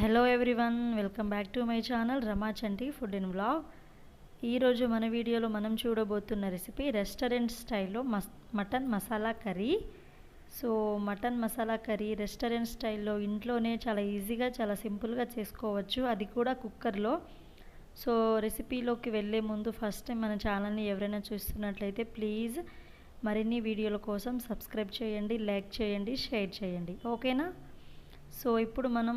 Hello everyone welcome back to my channel Rama Chanti food and blog ఈరోజు మన వీడియోలో మనం చూడబోతున్న రెసిపీ రెస్టారెంట్ స్టైల్లో మస్ mutton masala curry. So mutton masala curry restaurant స్టైల్లో ఇంట్లోనే చాలా ఈజీగా చాలా సింపుల్గా చేసుకోవచ్చు. అది కూడా కుక్కర్లో సో రెసిపీలోకి వెళ్ళే ముందు ఫస్ట్ టైం మన ఛానల్ని ఎవరైనా చూస్తున్నట్లయితే ప్లీజ్ మరిన్ని వీడియోల కోసం సబ్స్క్రైబ్ చేయండి లైక్ చేయండి షేర్ చేయండి. ఓకేనా సో ఇప్పుడు మనం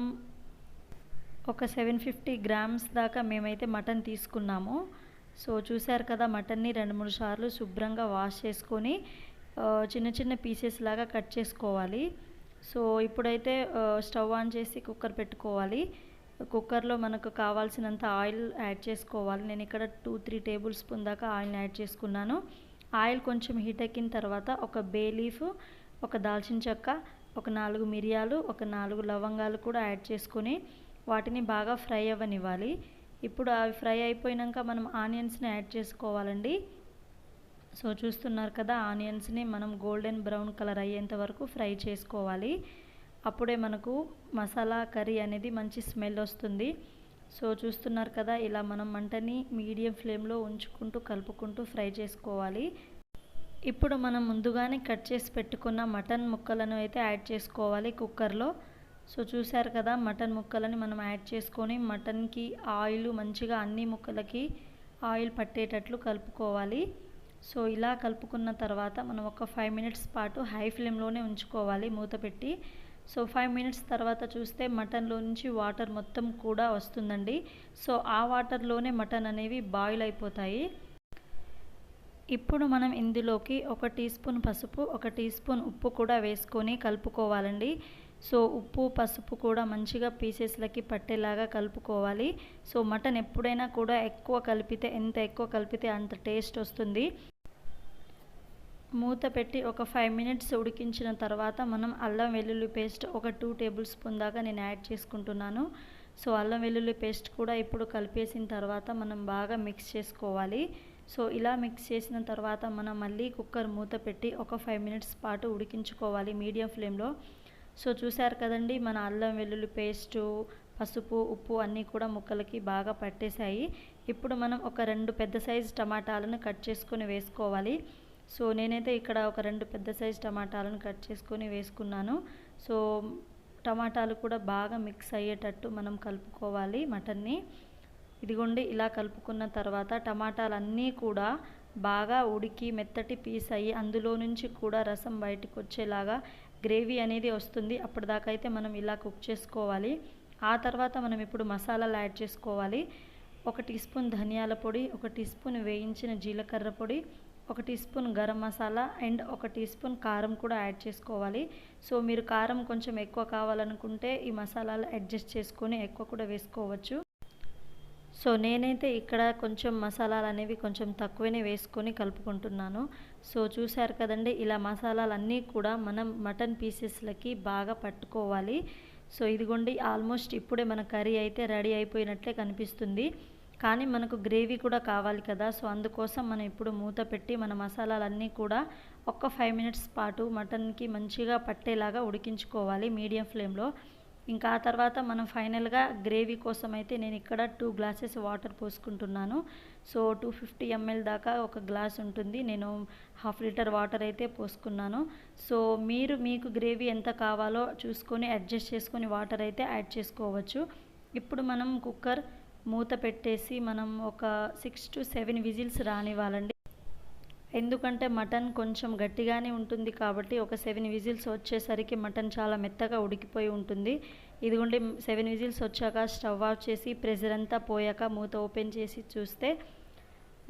ఒక సెవెన్ ఫిఫ్టీ గ్రామ్స్ దాకా మేమైతే మటన్ తీసుకున్నాము. సో చూశారు కదా మటన్ని రెండు మూడు సార్లు శుభ్రంగా వాష్ చేసుకొని చిన్న చిన్న పీసెస్ లాగా కట్ చేసుకోవాలి. సో ఇప్పుడైతే స్టవ్ ఆన్ చేసి కుక్కర్ పెట్టుకోవాలి. కుక్కర్లో మనకు కావాల్సినంత ఆయిల్ యాడ్ చేసుకోవాలి. నేను ఇక్కడ టూ త్రీ టేబుల్ స్పూన్ దాకా ఆయిల్ని యాడ్ చేసుకున్నాను. ఆయిల్ కొంచెం హీట్ ఎక్కిన తర్వాత ఒక బే లీఫ్ ఒక దాల్చిన చెక్క ఒక నాలుగు మిరియాలు ఒక నాలుగు లవంగాలు కూడా యాడ్ చేసుకొని వాటిని బాగా ఫ్రై అవ్వనివ్వాలి. ఇప్పుడు అవి ఫ్రై అయిపోయాక మనం ఆనియన్స్ని యాడ్ చేసుకోవాలండి. సో చూస్తున్నారు కదా ఆనియన్స్ని మనం గోల్డెన్ బ్రౌన్ కలర్ అయ్యేంత వరకు ఫ్రై చేసుకోవాలి. అప్పుడే మనకు మసాలా కర్రీ అనేది మంచి స్మెల్ వస్తుంది. సో చూస్తున్నారు కదా ఇలా మనం మంటని మీడియం ఫ్లేమ్లో ఉంచుకుంటూ కలుపుకుంటూ ఫ్రై చేసుకోవాలి. ఇప్పుడు మనం ముందుగానే కట్ చేసి పెట్టుకున్న మటన్ ముక్కలను అయితే యాడ్ చేసుకోవాలి కుక్కర్లో. సో చూశారు కదా మటన్ ముక్కలని మనం యాడ్ చేసుకొని మటన్కి ఆయిల్ మంచిగా అన్ని ముక్కలకి ఆయిల్ పట్టేటట్లు కలుపుకోవాలి. సో ఇలా కలుపుకున్న తర్వాత మనం ఒక ఫైవ్ మినిట్స్ పాటు హై ఫ్లేమ్లోనే ఉంచుకోవాలి మూత పెట్టి. సో ఫైవ్ మినిట్స్ తర్వాత చూస్తే మటన్లో నుంచి వాటర్ మొత్తం కూడా వస్తుందండి. సో ఆ వాటర్లోనే మటన్ అనేవి బాయిల్ అయిపోతాయి. ఇప్పుడు మనం ఇందులోకి ఒక టీ స్పూన్ పసుపు ఒక టీ స్పూన్ ఉప్పు కూడా వేసుకొని కలుపుకోవాలండి. సో ఉప్పు పసుపు కూడా మంచిగా పీసెస్లకి పట్టేలాగా కలుపుకోవాలి. సో మటన్ ఎప్పుడైనా కూడా ఎక్కువ కలిపితే ఎంత ఎక్కువ కలిపితే అంత టేస్ట్ వస్తుంది. మూత పెట్టి ఒక ఫైవ్ మినిట్స్ ఉడికించిన తర్వాత మనం అల్లం వెల్లుల్లి పేస్ట్ ఒక టూ టేబుల్ స్పూన్ దాకా నేను యాడ్ చేసుకుంటున్నాను. సో అల్లం వెల్లుల్లి పేస్ట్ కూడా ఇప్పుడు కలిపేసిన తర్వాత మనం బాగా మిక్స్ చేసుకోవాలి. సో ఇలా మిక్స్ చేసిన తర్వాత మనం మళ్ళీ కుక్కర్ మూత పెట్టి ఒక ఫైవ్ మినిట్స్ పాటు ఉడికించుకోవాలి మీడియం ఫ్లేమ్లో. సో చూశారు కదండి మన అల్లం వెల్లుల్లి పేస్టు పసుపు ఉప్పు అన్నీ కూడా ముక్కలకి బాగా పట్టేశాయి. ఇప్పుడు మనం ఒక రెండు పెద్ద సైజు టమాటాలను కట్ చేసుకొని వేసుకోవాలి. సో నేనైతే ఇక్కడ ఒక రెండు పెద్ద సైజు టమాటాలను కట్ చేసుకొని వేసుకున్నాను. సో టమాటాలు కూడా బాగా మిక్స్ అయ్యేటట్టు మనం కలుపుకోవాలి మటన్ని. ఇదిగోండి ఇలా కలుపుకున్న తర్వాత టమాటాలన్నీ కూడా బాగా ఉడికి మెత్తటి పీస్ అయ్యి అందులో నుంచి కూడా రసం బయటకు వచ్చేలాగా గ్రేవీ అనేది వస్తుంది. అప్పటిదాకా అయితే మనం ఇలా కుక్ చేసుకోవాలి. ఆ తర్వాత మనం ఇప్పుడు మసాలాలు యాడ్ చేసుకోవాలి. ఒక టీ స్పూన్ ధనియాల పొడి ఒక టీ స్పూన్ వేయించిన జీలకర్ర పొడి ఒక teaspoon garam masala and ఒక టీ స్పూన్ కారం కూడా యాడ్ చేసుకోవాలి. సో మీరు కారం కొంచెం ఎక్కువ కావాలనుకుంటే ఈ మసాలాలు అడ్జస్ట్ చేసుకొని ఎక్కువ కూడా వేసుకోవచ్చు. సో నేనైతే ఇక్కడ కొంచెం మసాలాలు అనేవి కొంచెం తక్కువనే వేసుకొని కలుపుకుంటున్నాను. సో చూశారు కదండి ఇలా మసాలాలన్నీ కూడా మనం మటన్ పీసెస్లకి బాగా పట్టుకోవాలి. సో ఇదిగోండి ఆల్మోస్ట్ ఇప్పుడే మన కర్రీ అయితే రెడీ అయిపోయినట్లే కనిపిస్తుంది. కానీ మనకు గ్రేవీ కూడా కావాలి కదా సో అందుకోసం మనం ఇప్పుడు మూత పెట్టి మన మసాలాలన్నీ కూడా ఒక్క ఫైవ్ మినిట్స్ పాటు మటన్కి మంచిగా పట్టేలాగా ఉడికించుకోవాలి మీడియం ఫ్లేమ్లో. ఇంకా ఆ తర్వాత మనం ఫైనల్గా గ్రేవీ కోసం అయితే నేను ఇక్కడ టూ గ్లాసెస్ వాటర్ పోసుకుంటున్నాను. సో టూ ఫిఫ్టీ ఎంఎల్ దాకా ఒక గ్లాస్ ఉంటుంది. నేను హాఫ్ లీటర్ వాటర్ అయితే పోసుకున్నాను. సో మీరు మీకు గ్రేవీ ఎంత కావాలో చూసుకొని అడ్జస్ట్ చేసుకొని వాటర్ అయితే యాడ్ చేసుకోవచ్చు. ఇప్పుడు మనం కుక్కర్ మూత పెట్టేసి మనం ఒక సిక్స్ టు సెవెన్ విజిల్స్ రానివ్వాలండి. ఎందుకంటే మటన్ కొంచెం గట్టిగానే ఉంటుంది కాబట్టి ఒక సెవెన్ విజిల్స్ వచ్చేసరికి మటన్ చాలా మెత్తగా ఉడికిపోయి ఉంటుంది. ఇదిగోండి సెవెన్ విజిల్స్ వచ్చాక స్టవ్ ఆఫ్ చేసి ప్రెషర్ అంతా పోయాక మూత ఓపెన్ చేసి చూస్తే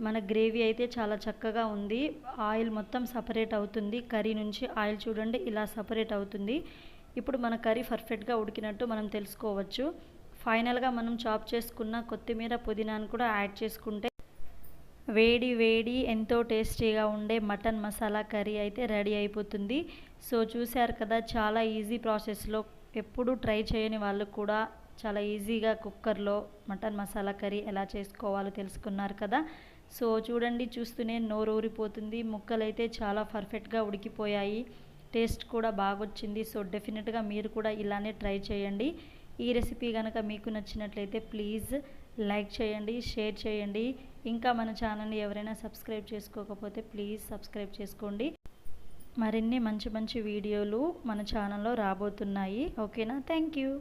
మన గ్రేవీ అయితే చాలా చక్కగా ఉంది. ఆయిల్ మొత్తం సపరేట్ అవుతుంది. కర్రీ నుంచి ఆయిల్ చూడండి ఇలా సపరేట్ అవుతుంది. ఇప్పుడు మన కర్రీ పర్ఫెక్ట్గా ఉడికినట్టు మనం తెలుసుకోవచ్చు. ఫైనల్గా మనం చాప్ చేసుకున్న కొత్తిమీర పుదీనాను కూడా యాడ్ చేసుకుంటే వేడి వేడి ఎంతో టేస్టీగా ఉండే మటన్ మసాలా కర్రీ అయితే రెడీ అయిపోతుంది. సో చూశారు కదా చాలా ఈజీ ప్రాసెస్లో ఎప్పుడు ట్రై చేయని వాళ్ళు కూడా చాలా ఈజీగా కుక్కర్లో మటన్ మసాలా కర్రీ ఎలా చేసుకోవాలో తెలుసుకున్నారు కదా. సో చూడండి చూస్తూనే నోరు ఊరిపోతుంది. ముక్కలు అయితే చాలా పర్ఫెక్ట్గా ఉడికిపోయాయి. టేస్ట్ కూడా బాగొచ్చింది. సో డెఫినెట్గా మీరు కూడా ఇలానే ట్రై చేయండి. ఈ రెసిపీ కనుక మీకు నచ్చినట్లయితే ప్లీజ్ లైక్ చేయండి షేర్ చేయండి. ఇంకా మన ఛానల్ని ఎవరైనా సబ్స్క్రైబ్ చేసుకోకపోతే ప్లీజ్ సబ్స్క్రైబ్ చేసుకోండి. మరిన్ని మంచి మంచి వీడియోలు మన ఛానల్లో రాబోతున్నాయి. ఓకేనా? Thank you.